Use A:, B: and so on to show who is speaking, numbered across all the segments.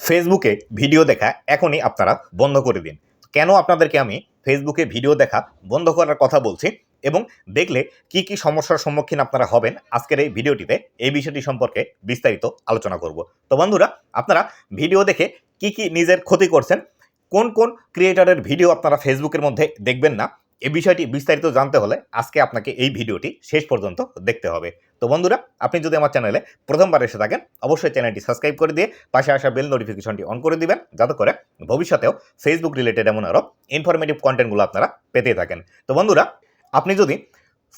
A: ফেসবুকে ভিডিও দেখা এখনই আপনারা বন্ধ করে দিন। কেন আপনাদেরকে আমি ফেসবুকে ভিডিও দেখা বন্ধ করার কথা বলছি এবং দেখলে কি কি সমস্যার সম্মুখীন আপনারা হবেন আজকের এই ভিডিওটিতে এই বিষয়টি সম্পর্কে বিস্তারিত আলোচনা করব। তো বন্ধুরা, আপনারা ভিডিও দেখে কি কি নিজের ক্ষতি করছেন, কোন কোন ক্রিয়েটারের ভিডিও আপনারা ফেসবুকের মধ্যে দেখবেন না, এ বিষয়টি বিস্তারিত জানতে হলে আজকে আপনাকে এই ভিডিওটি শেষ পর্যন্ত দেখতে হবে। তো বন্ধুরা, আপনি যদি আমার চ্যানেলে প্রথমবার এসে থাকেন, অবশ্যই চ্যানেলটি সাবস্ক্রাইব করে দিয়ে পাশে আসা বেল নোটিফিকেশনটি অন করে দিবেন, যাতে করে ভবিষ্যতেও ফেসবুক রিলেটেড এমন আরও ইনফরমেটিভ কন্টেন্টগুলো আপনারা পেতেই থাকেন। তো বন্ধুরা, আপনি যদি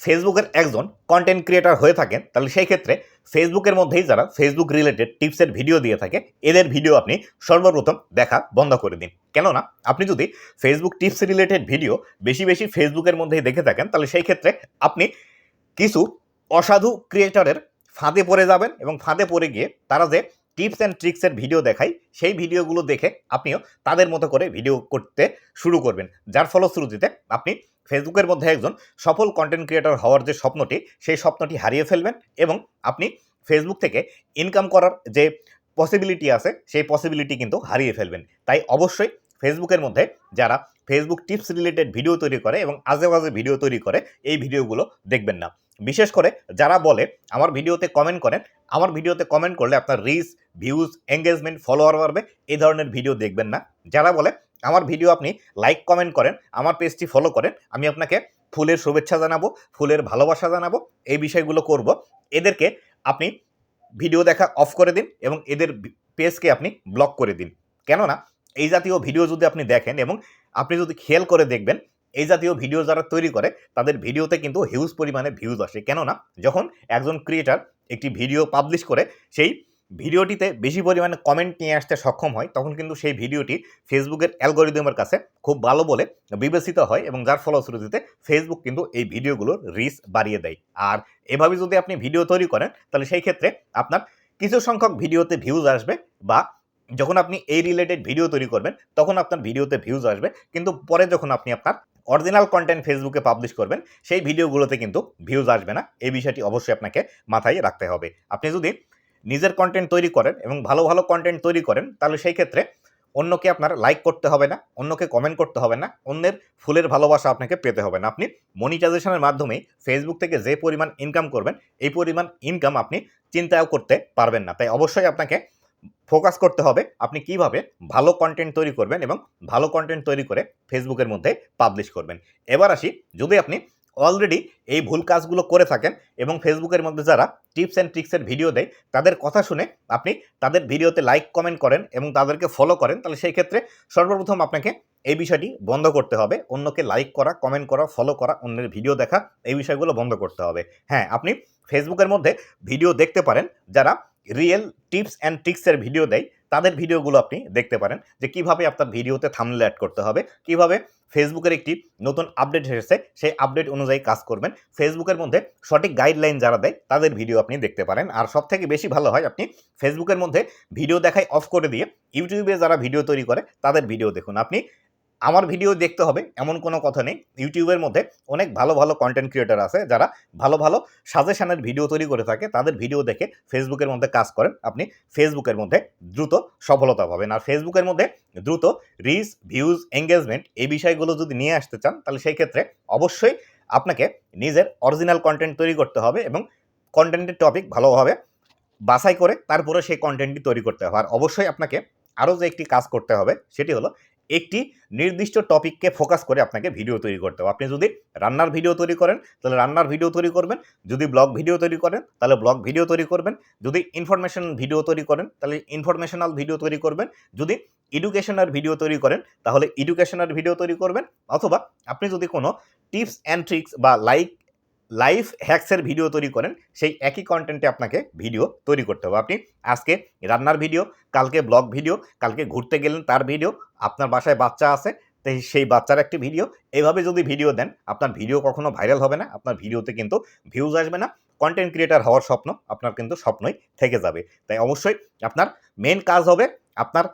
A: ফেসবুকের একজন কন্টেন্ট ক্রিয়েটার হয়ে থাকেন, তাহলে সেই ক্ষেত্রে ফেসবুকের মধ্যেই যারা ফেসবুক রিলেটেড টিপসের ভিডিও দিয়ে থাকে, এদের ভিডিও আপনি সর্বপ্রথম দেখা বন্ধ করে দিন। কেননা, আপনি যদি ফেসবুক টিপস রিলেটেড ভিডিও বেশি বেশি ফেসবুকের মধ্যেই দেখে থাকেন, তাহলে সেই ক্ষেত্রে আপনি কিছু অসাধু ক্রিয়েটারের ফাঁদে পড়ে যাবেন এবং ফাঁদে পড়ে গিয়ে তারা যে টিপস অ্যান্ড ট্রিক্সের ভিডিও দেখায়, সেই ভিডিওগুলো দেখে আপনিও তাদের মতো করে ভিডিও করতে শুরু করবেন। যার ফলশ্রুতিতে আপনি ফেসবুকের মধ্যে একজন সফল কন্টেন্ট ক্রিয়েটর হওয়ার যে স্বপ্নটি, সেই স্বপ্নটি হারিয়ে ফেলবেন এবং আপনি ফেসবুক থেকে ইনকাম করার যে পসিবিলিটি আছে, সেই পসিবিলিটি কিন্তু হারিয়ে ফেলবেন। তাই অবশ্যই ফেসবুকের মধ্যে যারা ফেসবুক টিপস রিলেটেড ভিডিও তৈরি করে এবং আজে বাজে ভিডিও তৈরি করে, এই ভিডিওগুলো দেখবেন না। বিশেষ করে যারা বলে আমার ভিডিওতে কমেন্ট করেন, আমার ভিডিওতে কমেন্ট করলে আপনার রিচ ভিউজ এঙ্গেজমেন্ট ফলোয়ার বাড়বে, এই ধরনের ভিডিও দেখবেন না। যারা বলে আমার ভিডিও আপনি লাইক কমেন্ট করেন, আমার পেজটি ফলো করেন, আমি আপনাকে ফুলের শুভেচ্ছা জানাব, ফুলের ভালোবাসা জানাব, এই বিষয়গুলো করব। এদেরকে আপনি ভিডিও দেখা অফ করে দিন এবং এদের পেজকে আপনি ব্লক করে দিন। কেননা, এই জাতীয় ভিডিও যদি আপনি দেখেন এবং আপনি যদি খেয়াল করে দেখবেন এই জাতীয় ভিডিও যারা তৈরি করে, তাদের ভিডিওতে কিন্তু হিউজ পরিমাণে ভিউজ আসে। কেননা, যখন একজন ক্রিয়েটার একটি ভিডিও পাবলিশ করে, সেই ভিডিওটিতে বেশি পরিমাণে কমেন্ট নিয়ে আসতে সক্ষম হয়, তখন কিন্তু সেই ভিডিওটি ফেসবুকের অ্যালগোরিদমের কাছে খুব ভালো বলে বিবেচিত হয় এবং যার ফলশ্রুতিতে ফেসবুক কিন্তু এই ভিডিওগুলোর রিচ বাড়িয়ে দেয়। আর এভাবে যদি আপনি ভিডিও তৈরি করেন, তাহলে সেই ক্ষেত্রে আপনার কিছু সংখ্যক ভিডিওতে ভিউজ আসবে বা যখন আপনি এই রিলেটেড ভিডিও তৈরি করবেন, তখন আপনার ভিডিওতে ভিউজ আসবে। কিন্তু পরে যখন আপনি আপনার অরিজিনাল কন্টেন্ট ফেসবুকে পাবলিশ করবেন, সেই ভিডিওগুলোতে কিন্তু ভিউজ আসবে না। এই বিষয়টি অবশ্যই আপনাকে মাথায় রাখতে হবে। আপনি যদি নিজের কন্টেন্ট তৈরি করেন এবং ভালো ভালো কন্টেন্ট তৈরি করেন, তাহলে সেই ক্ষেত্রে অন্যকে আপনার লাইক করতে হবে না, অন্যকে কমেন্ট করতে হবে না, অন্যের ফুলের ভালোবাসা আপনাকে পেতে হবে না। আপনি মনিটাইজেশনের মাধ্যমে ফেসবুক থেকে যে পরিমাণ ইনকাম করবেন, এই পরিমাণ ইনকাম আপনি চিন্তাও করতে পারবেন না। তাই অবশ্যই আপনাকে ফোকাস করতে হবে আপনি কীভাবে ভালো কন্টেন্ট তৈরি করবেন এবং ভালো কন্টেন্ট তৈরি করে ফেসবুকের মধ্যে পাবলিশ করবেন। এবার আসি, যদি আপনি অলরেডি এই ভুল কাজগুলো করে থাকেন এবং ফেসবুকের মধ্যে যারা টিপস অ্যান্ড ট্রিক্সের ভিডিও দেয়, তাদের কথা শুনে আপনি তাদের ভিডিওতে লাইক কমেন্ট করেন এবং তাদেরকে ফলো করেন, তাহলে সেই ক্ষেত্রে সর্বপ্রথম আপনাকে এই বিষয়টি বন্ধ করতে হবে। অন্যকে লাইক করা কমেন্ট করা ফলো করা, অন্যের ভিডিও দেখা, এই বিষয়গুলো বন্ধ করতে হবে। হ্যাঁ আপনি ফেসবুকের মধ্যে ভিডিও দেখতে পারেন, যারা রিয়েল টিপস অ্যান্ড ট্রিক্সের ভিডিও দেয় তাদের ভিডিওগুলো আপনি দেখতে পারেন যে কীভাবে আপনার ভিডিওতে থামলে অ্যাড করতে হবে, কীভাবে ফেসবুকের একটি নতুন আপডেট এসেছে, সেই আপডেট অনুযায়ী কাজ করবেন। ফেসবুকের মধ্যে সঠিক গাইডলাইন যারা দেয়, তাদের ভিডিও আপনি দেখতে পারেন। আর সব থেকে বেশি ভালো হয়, আপনি ফেসবুকের মধ্যে ভিডিও দেখায় অফ করে দিয়ে, ইউটিউবে যারা ভিডিও তৈরি করে, তাদের ভিডিও দেখুন। আপনি আমার ভিডিও দেখতে হবে, এমন কোনো কথা নেই। ইউটিউবের মধ্যে অনেক ভালো ভালো কন্টেন্ট ক্রিয়েটার আছে যারা ভালো ভালো সাজেশানের ভিডিও তৈরি করে থাকে, তাদের ভিডিও দেখে ফেসবুকের মধ্যে কাজ করেন। আপনি ফেসবুকের মধ্যে দ্রুত সফলতা পাবেন। আর ফেসবুকের মধ্যে দ্রুত রিচ ভিউজ এঙ্গেজমেন্ট এই বিষয়গুলো যদি নিয়ে আসতে চান, তাহলে সেই ক্ষেত্রে অবশ্যই আপনাকে নিজের অরিজিনাল কন্টেন্ট তৈরি করতে হবে এবং কন্টেন্টের টপিক ভালোভাবে বাছাই করে তারপরে সেই কন্টেন্টটি তৈরি করতে হবে। আর অবশ্যই আপনাকে আরও যে একটি কাজ করতে হবে, সেটি হলো একটি নির্দিষ্ট টপিককে ফোকাস করে আপনাকে ভিডিও তৈরি করতে হবে। আপনি যদি রান্নার ভিডিও তৈরি করেন, তাহলে রান্নার ভিডিও তৈরি করবেন। যদি ব্লগ ভিডিও তৈরি করেন, তাহলে ব্লগ ভিডিও তৈরি করবেন। যদি ইনফরমেশন ভিডিও তৈরি করেন, তাহলে ইনফরমেশনাল ভিডিও তৈরি করবেন। যদি এডুকেশনাল ভিডিও তৈরি করেন, তাহলে এডুকেশনাল ভিডিও তৈরি করবেন। অথবা আপনি যদি কোনো টিপস অ্যান্ড ট্রিক্স বা লাইক লাইফ হ্যাক্সের ভিডিও তৈরি করেন, সেই একই কন্টেন্টে আপনাকে ভিডিও তৈরি করতে হবে। আপনি আজকে রান্নার ভিডিও, কালকে ব্লগ ভিডিও, কালকে ঘুরতে গেলেন তার ভিডিও, আপনার বাসায় বাচ্চা আছে তাই সেই বাচ্চার একটি ভিডিও এইভাবে যদি ভিডিও দেন, আপনার ভিডিও কখনো ভাইরাল হবে না, আপনার ভিডিওতে কিন্তু ভিউজ আসবে না কন্টেন্ট ক্রিয়েটার হওয়ার স্বপ্ন আপনার কিন্তু স্বপ্নই থেকে যাবে। তাই অবশ্যই আপনার মেন কাজ হবে আপনার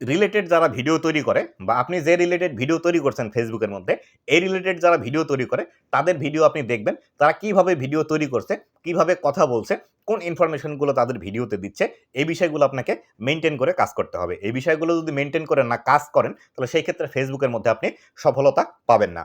A: রিলেটেড যারা ভিডিও তৈরি করে বা আপনি যে রিলেটেড ভিডিও তৈরি করছেন ফেসবুকের মধ্যে, এই রিলেটেড যারা ভিডিও তৈরি করে, তাদের ভিডিও আপনি দেখবেন, তারা কীভাবে ভিডিও তৈরি করছে, কীভাবে কথা বলছে, কোন ইনফরমেশনগুলো তাদের ভিডিওতে দিচ্ছে, এই বিষয়গুলো আপনাকে মেনটেন করে কাজ করতে হবে। এই বিষয়গুলো যদি মেনটেন করে না কাজ করেন, তাহলে সেই ক্ষেত্রে ফেসবুকের মধ্যে আপনি সফলতা পাবেন না।